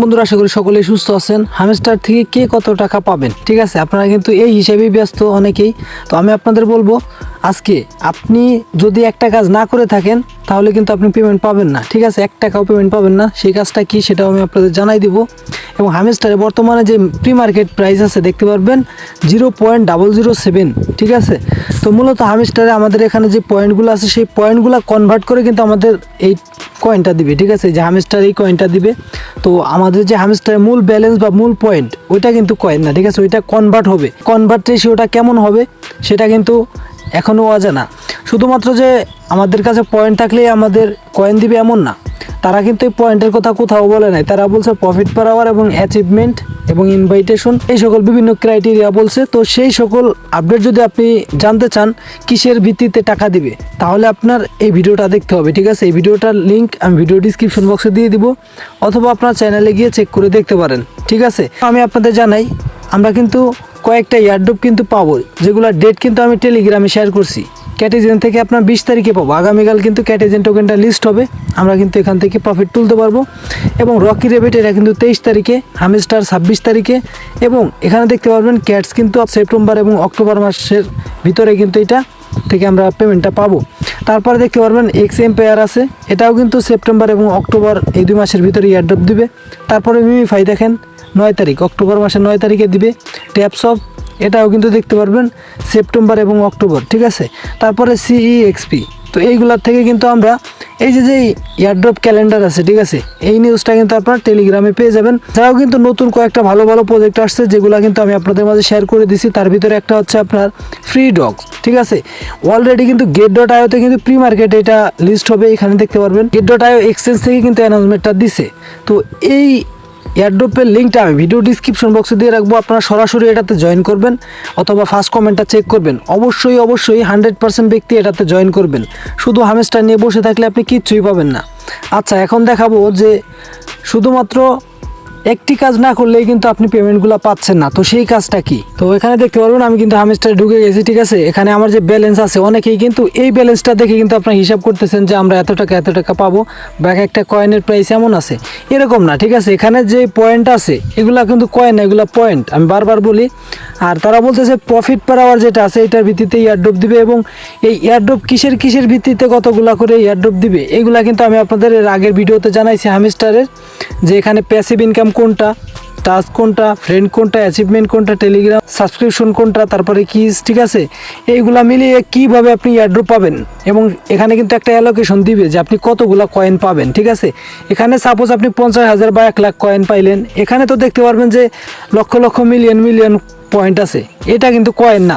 বন্ধুরা, আশা করি সকলেই সুস্থ আছেন। হামস্টার থেকে কে কত টাকা পাবেন? ঠিক আছে, আপনারা কিন্তু এই হিসাবেই ব্যস্ত অনেকেই। তো আমি আপনাদের বলব, আজকে আপনি যদি একটা কাজ না করে থাকেন, তাহলে কিন্তু আপনি পেমেন্ট পাবেন না। ঠিক আছে, এক টাকাও পেমেন্ট পাবেন না। সেই কাজটা কি সেটাও আমি আপনাদের জানাই দিব। এবং হামেস্টারে বর্তমানে যে প্রি মার্কেট প্রাইস আছে, দেখতে পারবেন zero point double zero seven ঠিক আছে? তো মূলত হামেস্টারে আমাদের এখানে যে পয়েন্টগুলো আছে, সেই পয়েন্টগুলো কনভার্ট করে কিন্তু আমাদের এই কয়েনটা দিবে, ঠিক আছে? যে হামেস্টার এই কয়েনটা দিবে। তো আমাদের যে হামেস্টারের মূল ব্যালেন্স বা মূল পয়েন্ট ওইটা কিন্তু কয়েন না, ঠিক আছে? ওইটা কনভার্ট হবে। কনভার্ট রেশিওটা কেমন হবে, সেটা কিন্তু এখনও অজানা। শুধুমাত্র যে আমাদের কাছে পয়েন্ট থাকলেই আমাদের কয়েন দিবে এমন না। তারা কিন্তু এই পয়েন্টের কথা কোথাও বলে নাই। তারা বলছে প্রফিট পার আওয়ার এবং অ্যাচিভমেন্ট এবং ইনভাইটেশন এই সকল বিভিন্ন ক্রাইটেরিয়া বলছে। তো সেই সকল আপডেট যদি আপনি জানতে চান, কিসের ভিত্তিতে টাকা দিবে, তাহলে আপনার এই ভিডিওটা দেখতে হবে, ঠিক আছে? এই ভিডিওটার লিঙ্ক আমি ভিডিও ডিসক্রিপশন বক্সে দিয়ে দিব, অথবা আপনার চ্যানেলে গিয়ে চেক করে দেখতে পারেন, ঠিক আছে? আমি আপনাদের জানাই, আমরা কিন্তু কয়েকটা ইয়ারড্রপ কিন্তু পাবো যেগুলোর ডেট কিন্তু আমি টেলিগ্রামে শেয়ার করছি। ক্যাটেজেন থেকে আপনার বিশ তারিখে পাবো। আগামীকাল কিন্তু ক্যাটেজেন টোকেনটা লিস্ট হবে। আমরা কিন্তু এখান থেকে প্রফিট তুলতে পারব। এবং রকি রেবেট এটা কিন্তু তেইশ তারিখে হামিস্টার ছাব্বিশ তারিখে। এবং এখানে দেখতে পারবেন ক্যাটস কিন্তু সেপ্টেম্বর এবং অক্টোবর মাসের ভিতরে কিন্তু এটা থেকে আমরা পেমেন্টটা পাবো। তারপরে দেখতে পারবেন এক্স এম্পায়ার আছে। এটাও কিন্তু সেপ্টেম্বর এবং অক্টোবর এই দুই মাসের ভিতরে ইয়ারড্রপ দিবে। তারপরে মিমিফাই দেখেন, নয় তারিখ অক্টোবর মাসের নয় তারিখে দিবে। ট্যাপসপ এটাও কিন্তু দেখতে পারবেন সেপ্টেম্বর এবং অক্টোবর ঠিক আছে? তারপরে সিই এক্সপি তো এইগুলার থেকে কিন্তু আমরা এই যে যে এয়ারড্রপ ক্যালেন্ডার আছে, ঠিক আছে? এই নিউজটা কিন্তু আপনার টেলিগ্রামে পেয়ে যাবেন। যারাও কিন্তু নতুন কয়েকটা ভালো ভালো প্রজেক্ট আসছে, যেগুলো কিন্তু আমি আপনাদের মাঝে শেয়ার করে দিছি। তার ভিতরে একটা হচ্ছে আপনার ফ্রি ডগস ঠিক আছে? অলরেডি কিন্তু গেট ডট আয়োতে কিন্তু প্রি মার্কেটে এটা লিস্ট হবে, এখানে দেখতে পারবেন। গেট ডট আয়ো এক্সচেঞ্জ থেকে কিন্তু অ্যানাউন্সমেন্টটা দিছে। তো এই এয়ারড্রপের লিঙ্কটা আমি ভিডিও ডিসক্রিপশন বক্সে দিয়ে রাখব। আপনারা সরাসরি এটাতে জয়েন করবেন অথবা ফার্স্ট কমেন্টটা চেক করবেন। অবশ্যই অবশ্যই হান্ড্রেড পার্সেন্ট ব্যক্তি এটাতে জয়েন করবেন। শুধু হামেস্টার নিয়ে বসে থাকলে আপনি কিচ্ছুই পাবেন না। আচ্ছা এখন দেখাবো যে শুধুমাত্র একটি কাজ না করলেই কিন্তু আপনি পেমেন্টগুলো পাচ্ছেন না। তো সেই কাজটা কি? তো এখানে দেখতে পারবেন আমি কিন্তু হামেস্টারে ঢুকে গেছি, ঠিক আছে? এখানে আমার যে ব্যালেন্স আছে, অনেকেই কিন্তু এই ব্যালেন্সটা দেখে কিন্তু আপনার হিসাব করতেছেন যে আমরা এত টাকা এত টাকা পাবো। বা একটা কয়েনের প্রাইস এমন আছে। এরকম না, ঠিক আছে? এখানে যে পয়েন্ট আছে, এগুলা কিন্তু কয়েন এগুলা পয়েন্ট আমি বারবার বলি, আর তারা বলতেছে প্রফিট পার আওয়ার যেটা আছে, এটার ভিত্তিতে ইয়ারড্রপ দিবে এবং এই ইয়ারড্রপ কিসের কিসের ভিত্তিতে কতগুলা করে ইয়ারড্রপ দিবে, এগুলা কিন্তু আমি আপনাদের এর আগের ভিডিওতে জানাইছি হামিস্টারের, যে এখানে প্যাসিভ ইনকাম কোনটা? টাস্ক কোনটা ফ্রেন্ড কোনটা অ্যাচিভমেন্ট কোনটা টেলিগ্রাম সাবস্ক্রিপশন কোনটা, তারপরে কিস ঠিক আছে? এইগুলা মিলিয়ে কীভাবে আপনি ইয়ারড্রপ পাবেন? এবং এখানে কিন্তু একটা অ্যালোকেশন দিবে যে আপনি কতগুলো কয়েন পাবেন, ঠিক আছে? এখানে সাপোজ আপনি পঞ্চাশ হাজার বা এক লাখ কয়েন পাইলেন। এখানে তো দেখতে পারবেন যে lakh lakh million million point আছে। এটা কিন্তু কয়েন না।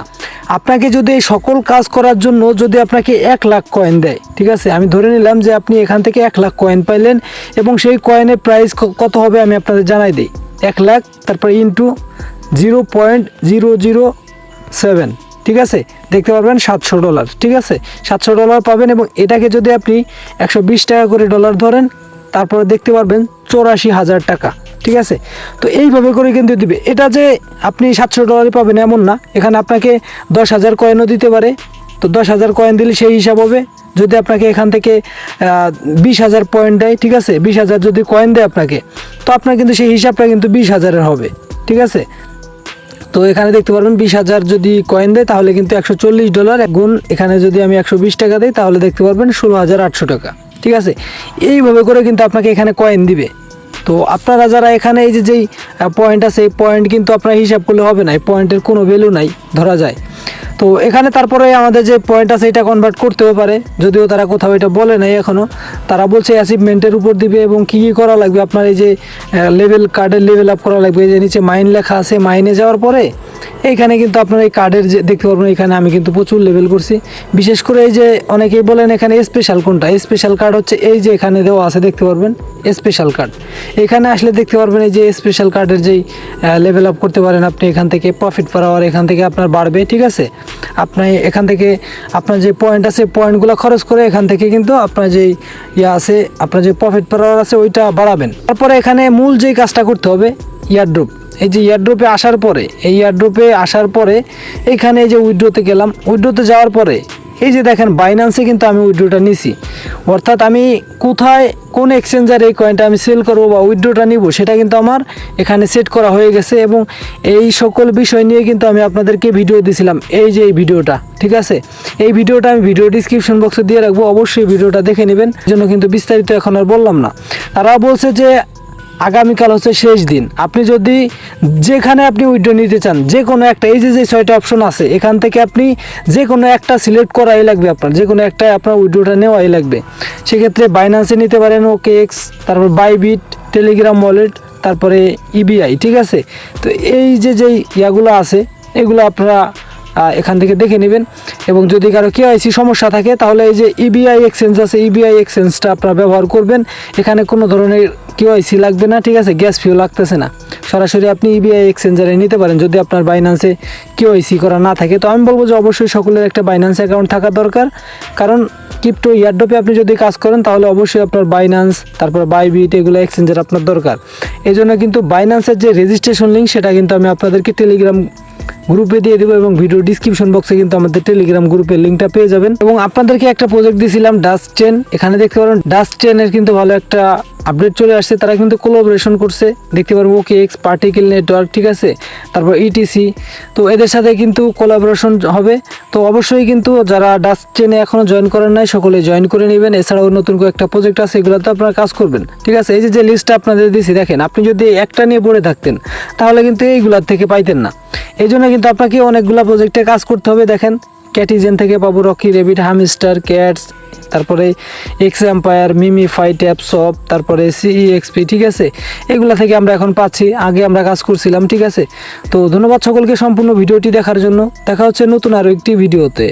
আপনাকে যদি এই সকল কাজ করার জন্য যদি আপনাকে এক লাখ কয়েন দেয়, ঠিক আছে? আমি ধরে নিলাম যে আপনি এখান থেকে এক লাখ কয়েন পাইলেন এবং সেই কয়েনের প্রাইস কত হবে আমি আপনাদের জানাই দিই। এক লাখ, তারপর into zero point zero zero seven ঠিক আছে? দেখতে পারবেন সাতশো ডলার ঠিক আছে? সাতশো ডলার পাবেন এবং এটাকে যদি আপনি একশো বিশ টাকা করে ডলার ধরেন, তারপরে দেখতে পারবেন চৌরাশি হাজার টাকা, ঠিক আছে? তো এইভাবে করে কিন্তু দিবে। এটা যে আপনি সাতশো ডলারই পাবেন এমন না। এখানে আপনাকে দশ হাজার কয়েনও দিতে পারে। তো দশ হাজার কয়েন দিলে সেই হিসাব হবে যদি আপনাকে এখান থেকে বিশ হাজার পয়েন্ট দেয়, ঠিক আছে? বিশ হাজার যদি কয়েন দেয় আপনাকে, তো আপনার কিন্তু সেই হিসাবটা কিন্তু বিশ হাজারের হবে, ঠিক আছে? তো এখানে দেখতে পারবেন, বিশ হাজার যদি কয়েন দেয়, তাহলে কিন্তু একশো চল্লিশ ডলার গুণ, এখানে যদি আমি একশো বিশ টাকা দিই, তাহলে দেখতে পারবেন ষোলো হাজার আটশো টাকা, ঠিক আছে? এইভাবে করে কিন্তু আপনাকে এখানে কয়েন দিবে। তো আপনারা যারা এখানে এই যে যেই পয়েন্ট আছে, এই পয়েন্ট কিন্তু আপনার হিসাব করলে হবে না, এই পয়েন্টের কোনো ভ্যালু নাই, ধরা যায়। তো এখানে তারপরে আমাদের যে পয়েন্ট আছে এটা কনভার্ট করতেও পারে। যদিও তারা কোথাও এটা বলে নাই এখনও তারা বলছে অ্যাচিভমেন্টের উপর দিবে এবং কী কী করা লাগবে? আপনার এই যে লেভেল কার্ডের লেভেল আপ করা লাগবে। এই যে নিচে মাইন লেখা আছে মাইনে যাওয়ার পরে এইখানে কিন্তু আপনার এই কার্ডের যে, দেখতে পারবেন, এখানে আমি কিন্তু প্রচুর লেভেল করছি। বিশেষ করে এই যে অনেকেই বলেন এখানে স্পেশাল কোনটা? স্পেশাল কার্ড হচ্ছে এই যে এখানে দেওয়া আছে, দেখতে পারবেন স্পেশাল কার্ড এখানে আসলে দেখতে পারবেন এই যে স্পেশাল কার্ডের যেই লেভেল আপ করতে পারেন আপনি, এখান থেকে প্রফিট পার এখান থেকে আপনার বাড়বে, ঠিক আছে? আপনি এখান থেকে আপনার যে পয়েন্ট আছে পয়েন্টগুলো খরচ করে এখান থেকে কিন্তু আপনার যেই ইয়ে আছে, আপনার যে প্রফিট পার আছে, ওইটা বাড়াবেন। তারপরে এখানে মূল যেই কাজটা করতে হবে, ইয়ারড্রপ। এই যে ইয়ারড্রপে আসার পরে, এই ইয়ারড্রপে আসার পরে, এইখানে এই যে উইড্রোতে গেলাম। উইড্রোতে যাওয়ার পরে, এই যে দেখেন বাইন্যান্সে কিন্তু আমি উইড্রোটা নিছি। অর্থাৎ আমি কোথায়, কোন এক্সচেঞ্জার এই কয়েনটা আমি সেল করব বা উইড্রোটা নিব, সেটা কিন্তু আমার এখানে সেট করা হয়ে গেছে এবং এই সকল বিষয় নিয়ে কিন্তু আমি আপনাদেরকে ভিডিও দিয়েছিলাম এই যে এই ভিডিওটা ঠিক আছে? এই ভিডিওটা আমি ভিডিও ডিসক্রিপশন বক্সে দিয়ে রাখব। অবশ্যই ভিডিওটা দেখে নেবেন। জন্য কিন্তু বিস্তারিত এখন আর বললাম না। তারা বলছে যে আগামীকাল হচ্ছে শেষ দিন। আপনি যদি যেখানে আপনি উইড্রো নিতে চান যে কোনো একটা, এই যে যে ছয়টা অপশন আছে, এখান থেকে আপনি যে কোনো একটা সিলেক্ট করাই লাগবে আপনার যে কোনো একটা আপনার উইড্রোটা নেওয়াই লাগবে। সেক্ষেত্রে বাইন্যান্সে নিতে পারেন ওকে এক্স তারপর বাইবিট টেলিগ্রাম ওয়ালেট তারপরে ইবিআই ঠিক আছে? তো এই যে যেই ইয়াগুলো আছে, এগুলো আপনারা এখান থেকে দেখে নেবেন। এবং যদি কারও কেওয়াইসি সমস্যা থাকে, তাহলে এই যে ইবিআই এক্সচেঞ্জ আছে ইবিআই এক্সচেঞ্জটা আপনারা ব্যবহার করবেন। এখানে কোনো ধরনের কেওয়াইসি লাগবে না, ঠিক আছে? গ্যাস ফিও লাগতেছে না। সরাসরি আপনি ইবিআই এক্সচেঞ্জারে নিতে পারেন, যদি আপনার বাইন্যান্সে কেওয়াইসি করা না থাকে। তো আমি বলব যে অবশ্যই সকলের একটা বাইন্যান্স অ্যাকাউন্ট থাকা দরকার। কারণ ক্রিপ্টো ইয়ারডপে আপনি যদি কাজ করেন, তাহলে অবশ্যই আপনার বাইন্যান্স তারপর বাইবিট এগুলো এক্সচেঞ্জের আপনার দরকার। এই জন্য কিন্তু বাইন্যান্সের যে রেজিস্ট্রেশন লিঙ্ক সেটা কিন্তু আমি আপনাদেরকে টেলিগ্রাম গ্রুপে দিয়ে দেবো এবং ভিডিও ডিসক্রিপশন বক্সে কিন্তু আমাদের টেলিগ্রাম গ্রুপের লিঙ্কটা পেয়ে যাবেন। এবং আপনাদেরকে একটা প্রজেক্ট দিয়েছিলাম ডাস্ট চেন এখানে দেখতে পারেন ডাস্ট চেনের কিন্তু ভালো একটা আপডেট চলে আসছে। তারা কিন্তু কোলাবোরেশন করছে। দেখতে পারব ওকে এক্স পার্টিকেল নেটওয়ার্ক ঠিক আছে? তারপর ইটিসি তো এদের সাথে কিন্তু কোলাবোরেশন হবে। তো অবশ্যই কিন্তু যারা ডাস্ট চেনে এখনও জয়েন করেন নাই, সকলে জয়েন করে নেবেন। এছাড়াও নতুন করে একটা প্রজেক্ট আছে, এগুলোতে আপনারা কাজ করবেন। ঠিক আছে? এই যে যে লিস্টটা আপনাদের দিয়েছি দেখেন, আপনি যদি একটা নিয়ে পড়ে থাকতেন, তাহলে কিন্তু এইগুলার থেকে পাইতেন না। এই জন্য কিন্তু আপনাকে অনেকগুলো প্রজেক্টে কাজ করতে হবে। দেখেন ক্যাটিজেন থেকে পাবো রকি রেবিট হামস্টার ক্যাটস তারপরে এক্স এম্পায়ার মিমি ফাই ট্যাপ সব, তারপরে সিই এক্সপি ঠিক আছে? এগুলো থেকে আমরা এখন পাচ্ছি। আগে আমরা কাজ করছিলাম, ঠিক আছে? তো ধন্যবাদ সকলকে সম্পূর্ণ ভিডিওটি দেখার জন্য। দেখা হচ্ছে নতুন আরও একটি ভিডিওতে।